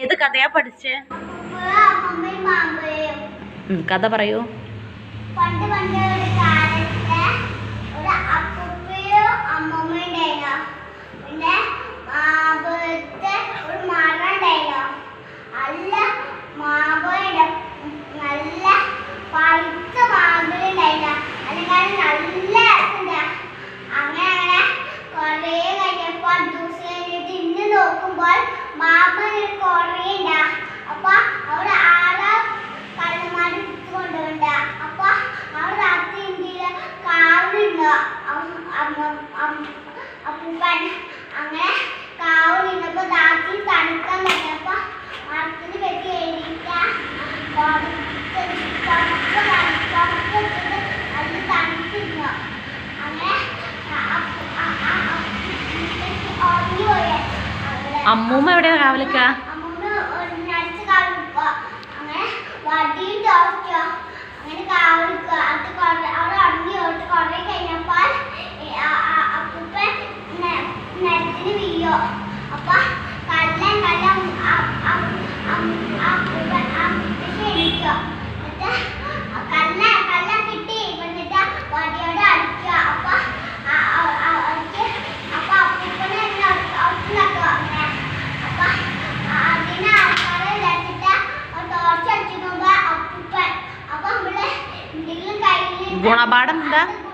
ഏത് കഥയാ പഠിച്ചേ? കഥ പറയൂ. പണ്ട് പണ്ട് അമ്മൂമ്മ എവിടെയാ കാവലക്ക? കഴിഞ്ഞപ്പോൾ അപ്പൂപ്പൻ നിരത്തിന് വീഴോ Gua nggak bareng dah.